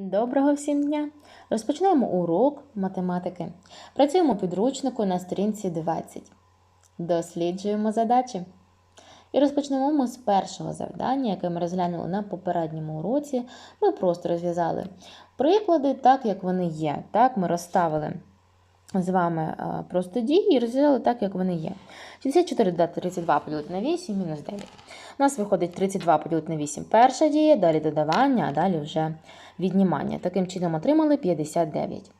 Доброго всім дня! Розпочинаємо урок математики. Працюємо підручнику на сторінці 20. Досліджуємо задачі. І розпочнемо ми з першого завдання, яке ми розглянули на попередньому уроці. Ми просто розв'язали приклади так, як вони є. Так, ми розставили з вами е, просто дії і розв'язали так, як вони є. 64 додати 32 поділити на 8 мінус 9. У нас виходить 32 поділити на 8 перша дія, далі додавання, а далі вже віднімання. Таким чином отримали 59.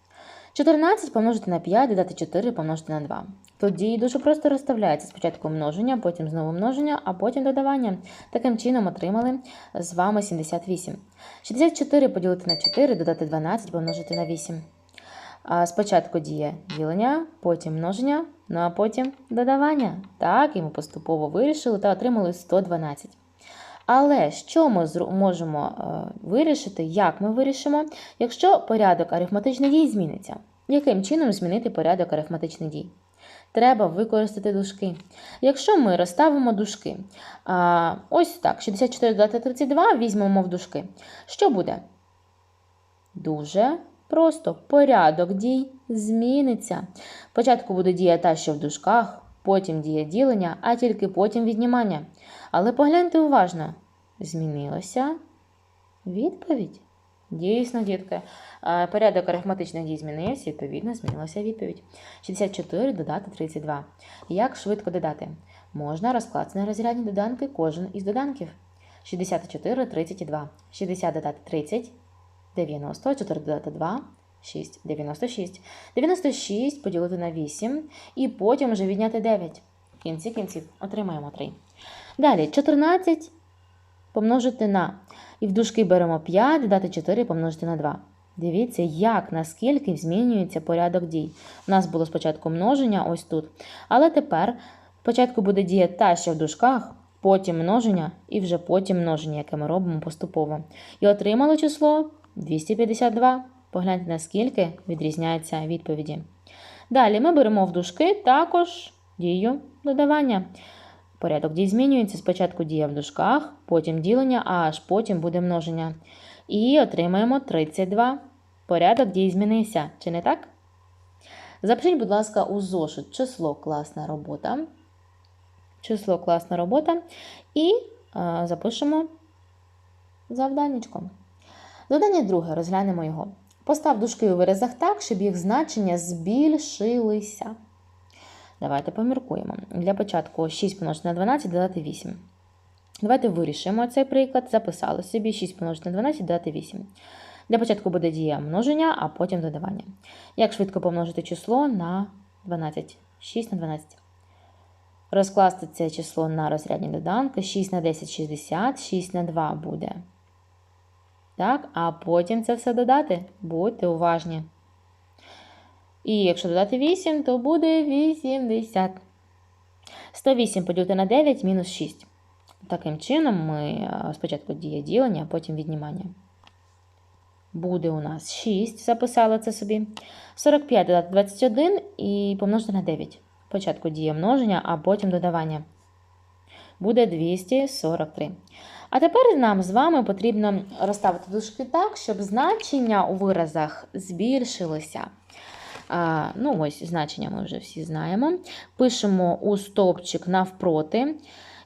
14 помножити на 5, додати 4 помножити на 2. Тут дії дуже просто розставляються. Спочатку множення, потім знову множення, а потім додавання. Таким чином отримали з вами 78. 64 поділити на 4, додати 12 помножити на 8. А Спочатку діє ділення, потім множення, ну а потім додавання. Так, і ми поступово вирішили та отримали 112. Але що ми можемо е, вирішити, як ми вирішимо, якщо порядок арифметичних дій зміниться? Яким чином змінити порядок арифметичних дій? Треба використати дужки. Якщо ми розставимо дужки, ось так, 64 додати 32 візьмемо в дужки. Що буде? Дуже просто порядок дій зміниться. Спочатку буде дія та, що в дужках, потім дія ділення, а тільки потім віднімання. Але погляньте уважно, змінилася відповідь. Дійсно, дітки, порядок арифметичних дій змінився, відповідно, змінилася відповідь. 64 додати 32. Як швидко додати? Можна розкласти на розрядні доданки кожен із доданків. 64, 32. 60 додати 30, 90, 4 додати 2, 6, 96. 96 поділити на 8 і потім вже відняти 9. В кінці кінців отримаємо 3. Далі 14 помножити на. І в дужки беремо 5, додати 4 помножити на 2. Дивіться, як, наскільки змінюється порядок дій. У нас було спочатку множення ось тут. Але тепер спочатку буде дія та, що в дужках, потім множення і вже потім множення, яке ми робимо поступово. І отримали число 252. Погляньте, наскільки відрізняються відповіді. Далі ми беремо в дужки також дію додавання. Порядок дій змінюється. Спочатку дія в дужках, потім ділення, а аж потім буде множення. І отримаємо 32. Порядок дій змінився. Чи не так? Запишіть, будь ласка, у зошит число класна робота. Число класна робота. І е, запишемо завданнячко. Завдання друге, розглянемо його. Постав дужки у виразах так, щоб їх значення збільшилися. Давайте поміркуємо. Для початку 6 помножити на 12 додати 8. Давайте вирішимо цей приклад. Записали собі 6 помножити на 12 додати 8. Для початку буде дія множення, а потім додавання. Як швидко помножити число на 12? 6 на 12. Розкласти це число на розрядні доданки. 6 на 10 60, 6 на 2 буде. Так, а потім це все додати. Будьте уважні. І якщо додати 8, то буде 80. 108 поділити на 9 мінус 6. Таким чином, ми е, спочатку діє ділення, а потім віднімання. Буде у нас 6, записали це собі. 45 додати 21 і помножити на 9. Спочатку діє множення, а потім додавання. Буде 243. А тепер нам з вами потрібно розставити дужки так, щоб значення у виразах збільшилося. Ну, ось значення ми вже всі знаємо. Пишемо у стовпчик навпроти.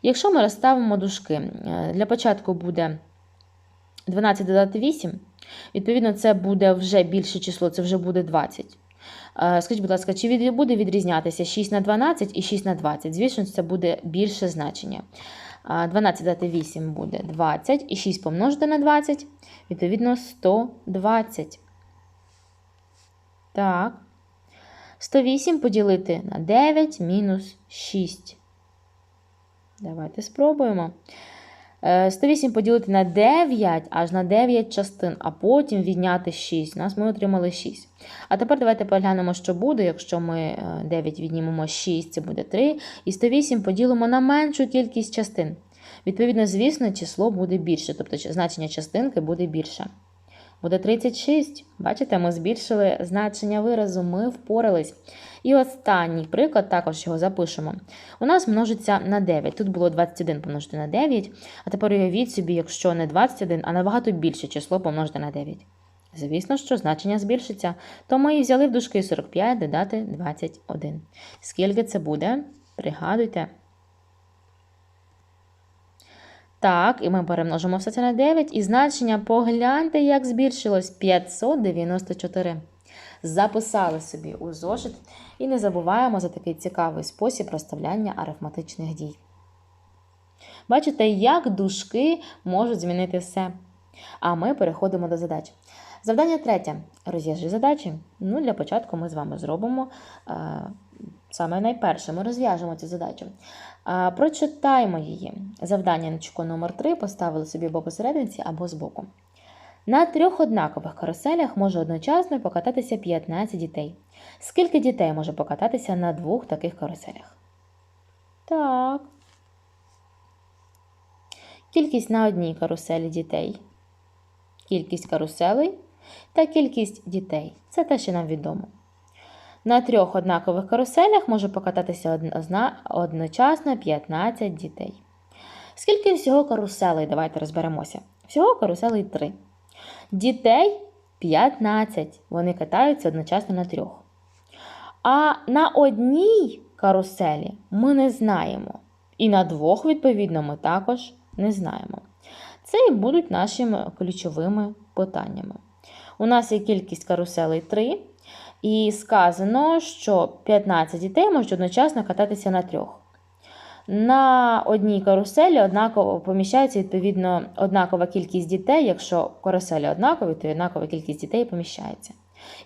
Якщо ми розставимо дужки, е, для початку буде 12 додати 8, відповідно, це буде вже більше число, це вже буде 20. Е, Скажіть, будь ласка, чи буде відрізнятися 6 на 12 і 6 на 20? Звісно, це буде більше значення. 12 додати 8 буде 20, і 6 помножити на 20, відповідно, 120. Так. 108 поділити на 9 мінус 6. Давайте спробуємо. Е, 108 поділити на 9, аж на 9 частин, а потім відняти 6. У нас ми отримали 6. А тепер давайте поглянемо, що буде, якщо ми е, 9 віднімемо 6, це буде 3. І 108 поділимо на меншу кількість частин. Відповідно, звісно, число буде більше, тобто значення частинки буде більше. Буде 36. Бачите, ми збільшили значення виразу, ми впорались. І останній приклад, також його запишемо. У нас множиться на 9. Тут було 21 помножити на 9. А тепер уявіть собі, якщо не 21, а набагато більше число помножити на 9. Звісно, що значення збільшиться. То ми і взяли в дужки 45 додати 21. Скільки це буде? Пригадуйте. Так, і ми перемножимо все це на 9. І значення погляньте, як збільшилось 594. Записали собі у зошит і не забуваємо за такий цікавий спосіб розставляння арифметичних дій. Бачите, як дужки можуть змінити все. А ми переходимо до задач. Завдання третє. Розв'яжи задачі. Ну, Для початку ми з вами зробимо е, саме найперше. Ми розв'яжемо цю задачу. Прочитаємо її. Завдання номер 3 поставили собі або посерединці, або збоку. На трьох однакових каруселях може одночасно покататися 15 дітей. Скільки дітей може покататися на двох таких каруселях? Так. Кількість на одній каруселі дітей. Кількість каруселей та кількість дітей. Це те, що нам відомо. На трьох однакових каруселях може покататися одночасно 15 дітей. Скільки всього каруселей? Давайте розберемося. Всього каруселей 3. Дітей 15. Вони катаються одночасно на трьох. А на одній каруселі ми не знаємо. І на двох, відповідно, ми також не знаємо. Це і будуть нашими ключовими питаннями. У нас є кількість каруселей 3. І сказано, що 15 дітей можуть одночасно кататися на трьох. На одній каруселі однаково поміщається відповідно однакова кількість дітей. Якщо каруселі однакові, то однакова кількість дітей поміщається.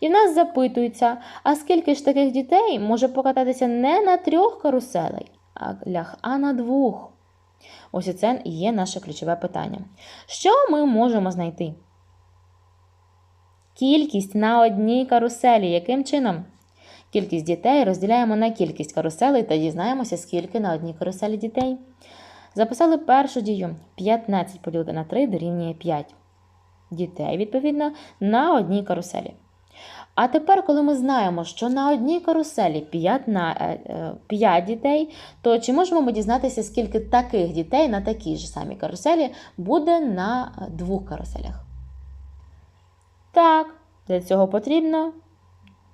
І в нас запитується, а скільки ж таких дітей може покататися не на трьох каруселях, а на двох. Ось це і є наше ключове питання. Що ми можемо знайти? Кількість на одній каруселі. Яким чином? Кількість дітей розділяємо на кількість каруселей та дізнаємося, скільки на одній каруселі дітей. Записали першу дію 15 поділити на 3 дорівнює 5 дітей, відповідно, на одній каруселі. А тепер, коли ми знаємо, що на одній каруселі 5 на 5 е, е, дітей, то чи можемо ми дізнатися, скільки таких дітей на такій ж самій каруселі буде на двох каруселях? Так, для цього потрібно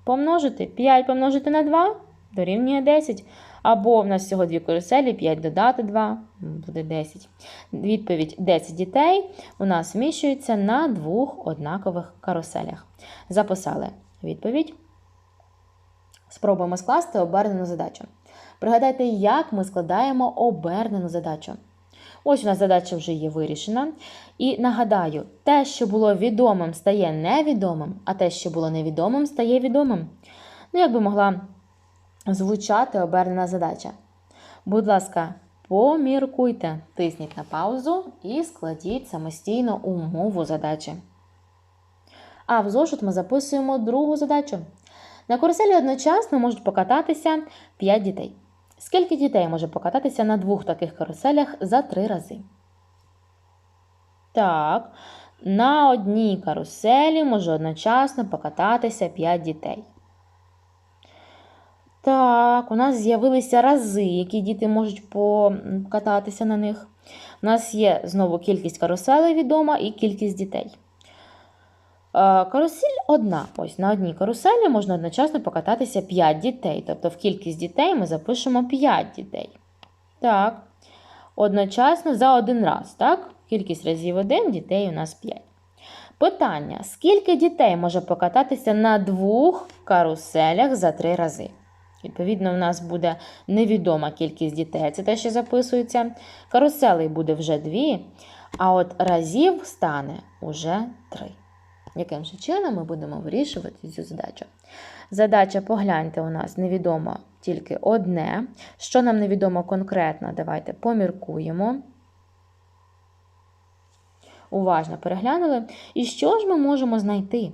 помножити 5 помножити на 2 дорівнює 10. Або в нас всього дві каруселі, 5 додати 2, буде 10. Відповідь 10 дітей у нас вміщується на двох однакових каруселях. Записали відповідь. Спробуємо скласти обернену задачу. Пригадайте, як ми складаємо обернену задачу. Ось у нас задача вже є вирішена. І нагадаю, те, що було відомим, стає невідомим, а те, що було невідомим, стає відомим. Ну, як би могла звучати обернена задача. Будь ласка, поміркуйте, тисніть на паузу і складіть самостійно умову задачі. А в зошит ми записуємо другу задачу. На каруселі одночасно можуть покататися 5 дітей. Скільки дітей може покататися на двох таких каруселях за три рази? Так, на одній каруселі може одночасно покататися 5 дітей. Так, у нас з'явилися рази, які діти можуть покататися на них. У нас є знову кількість каруселей відома і кількість дітей. Е, карусель одна. Ось На одній каруселі можна одночасно покататися 5 дітей. Тобто в кількість дітей ми запишемо 5 дітей. Так. Одночасно за один раз. так? Кількість разів один, дітей у нас 5. Питання: скільки дітей може покататися на двох каруселях за три рази? Відповідно, у нас буде невідома кількість дітей, це те, що записується. Каруселей буде вже дві, а от разів стане уже три яким же чином ми будемо вирішувати цю задачу. Задача, погляньте, у нас невідомо тільки одне. Що нам невідомо конкретно, давайте поміркуємо. Уважно переглянули. І що ж ми можемо знайти?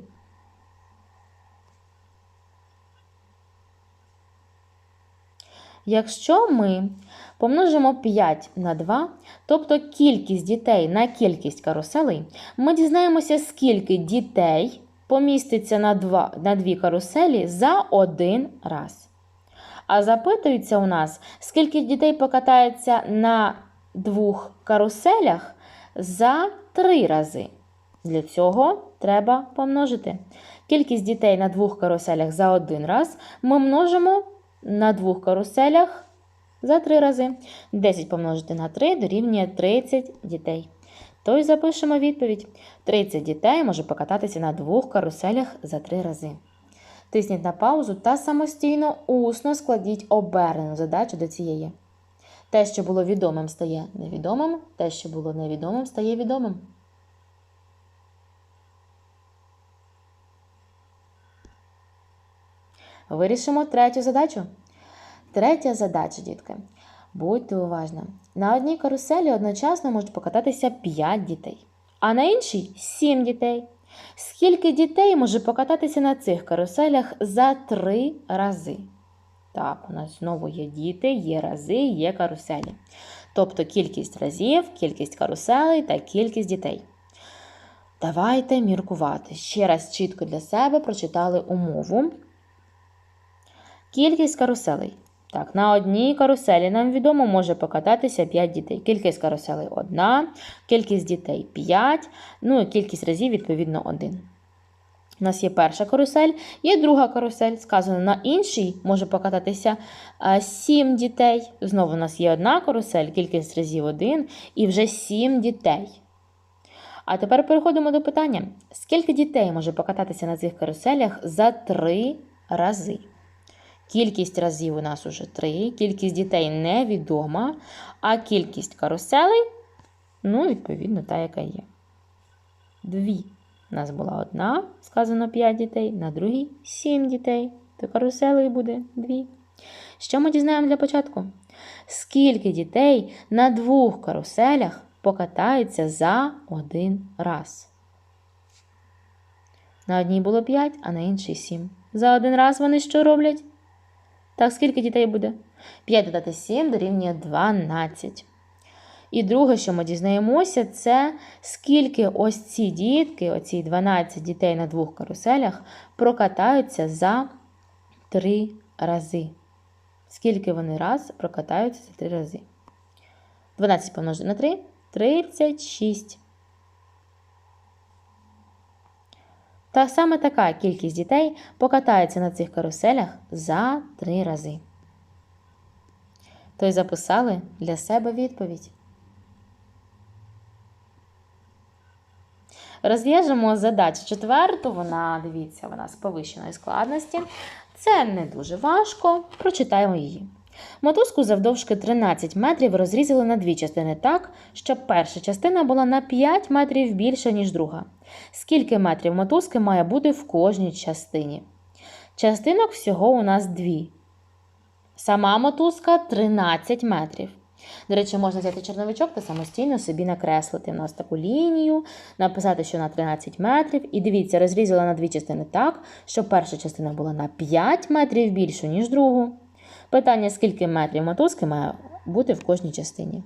Якщо ми помножимо 5 на 2, тобто кількість дітей на кількість каруселей, ми дізнаємося, скільки дітей поміститься на 2, на 2 каруселі за один раз. А запитується у нас, скільки дітей покатається на двох каруселях за 3 рази. Для цього треба помножити. Кількість дітей на двох каруселях за один раз ми множимо на двох каруселях за три рази. 10 помножити на 3 дорівнює 30 дітей. Тож запишемо відповідь. 30 дітей може покататися на двох каруселях за три рази. Тисніть на паузу та самостійно усно складіть обернену задачу до цієї. Те, що було відомим, стає невідомим, те, що було невідомим, стає відомим. Вирішимо третю задачу. Третя задача, дітки. Будьте уважні. На одній каруселі одночасно можуть покататися 5 дітей, а на іншій 7 дітей. Скільки дітей може покататися на цих каруселях за 3 рази? Так, у нас знову є діти, є рази, є каруселі. Тобто кількість разів, кількість каруселей та кількість дітей. Давайте міркувати. Ще раз чітко для себе прочитали умову. Кількість каруселей. Так, на одній каруселі нам відомо може покататися 5 дітей. Кількість каруселей 1, кількість дітей 5, ну і кількість разів, відповідно, 1. У нас є перша карусель, є друга карусель. Сказано, на іншій може покататися 7 дітей. Знову у нас є одна карусель, кількість разів 1, і вже 7 дітей. А тепер переходимо до питання: скільки дітей може покататися на цих каруселях за 3 рази? Кількість разів у нас уже 3, кількість дітей невідома, а кількість каруселей, ну, відповідно, та, яка є. Дві. У нас була одна, сказано 5 дітей, на другій 7 дітей. То каруселей буде 2. Що ми дізнаємо для початку? Скільки дітей на двох каруселях покатаються за один раз? На одній було 5, а на іншій 7. За один раз вони що роблять? Так, скільки дітей буде? 5 додати 7 дорівнює 12. І друге, що ми дізнаємося, це скільки ось ці дітки, оці 12 дітей на двох каруселях, прокатаються за 3 рази. Скільки вони раз прокатаються за 3 рази? 12 помножити на 3 36. Та саме така кількість дітей покатається на цих каруселях за 3 рази. Той записали для себе відповідь. Розв'яжемо задачу четверту, вона, дивіться, вона з повищеної складності. Це не дуже важко. Прочитаємо її. Мотузку завдовжки 13 метрів розрізали на дві частини так, щоб перша частина була на 5 метрів більша, ніж друга. Скільки метрів мотузки має бути в кожній частині? Частинок всього у нас дві. Сама мотузка 13 метрів. До речі, можна взяти чорновичок та самостійно собі накреслити. У нас таку лінію, написати, що на 13 метрів. І дивіться, розрізала на дві частини так, щоб перша частина була на 5 метрів більшу, ніж другу. Питання, скільки метрів мотузки має бути в кожній частині.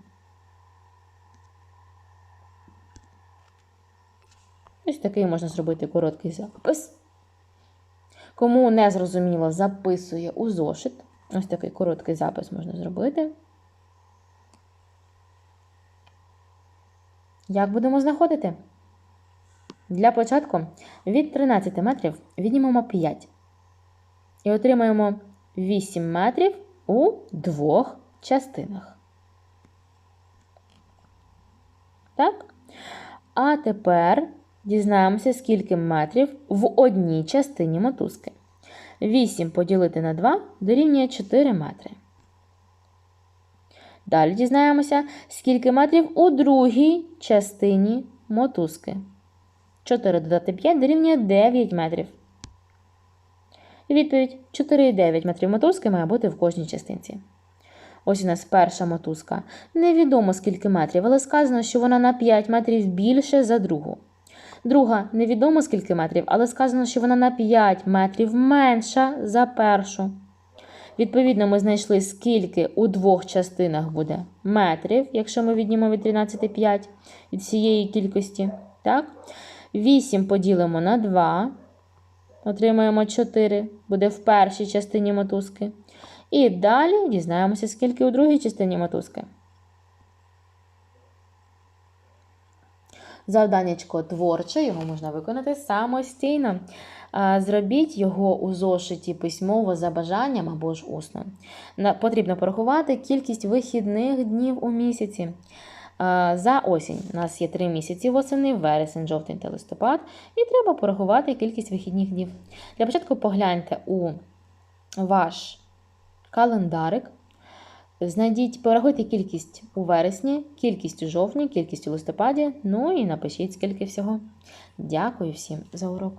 Ось такий можна зробити короткий запис. Кому не зрозуміло, записує у зошит. Ось такий короткий запис можна зробити. Як будемо знаходити? Для початку від 13 метрів віднімемо 5. І отримаємо 8 метрів у двох частинах. Так? А тепер дізнаємося, скільки метрів в одній частині мотузки. 8 поділити на 2 дорівнює 4 метри. Далі дізнаємося, скільки метрів у другій частині мотузки. 4 додати 5 дорівнює 9 метрів. Відповідь 4,9 метрів мотузки має бути в кожній частинці. Ось у нас перша мотузка. Невідомо скільки метрів, але сказано, що вона на 5 метрів більше за другу. Друга невідомо скільки метрів, але сказано, що вона на 5 метрів менша за першу. Відповідно, ми знайшли, скільки у двох частинах буде метрів, якщо ми віднімемо від 13 5 від цієї кількості. Так? 8 поділимо на 2. Отримаємо 4, буде в першій частині мотузки. І далі дізнаємося, скільки у другій частині мотузки. Завданнячко творче, його можна виконати самостійно. Зробіть його у зошиті письмово за бажанням або ж усно. Потрібно порахувати кількість вихідних днів у місяці. А, За осінь у нас є три місяці восени, вересень, жовтень та листопад, і треба порахувати кількість вихідних днів. Для початку погляньте у ваш календарик. Знайдіть, порахуйте кількість у вересні, кількість у жовтні, кількість у листопаді, ну і напишіть скільки всього. Дякую всім за урок.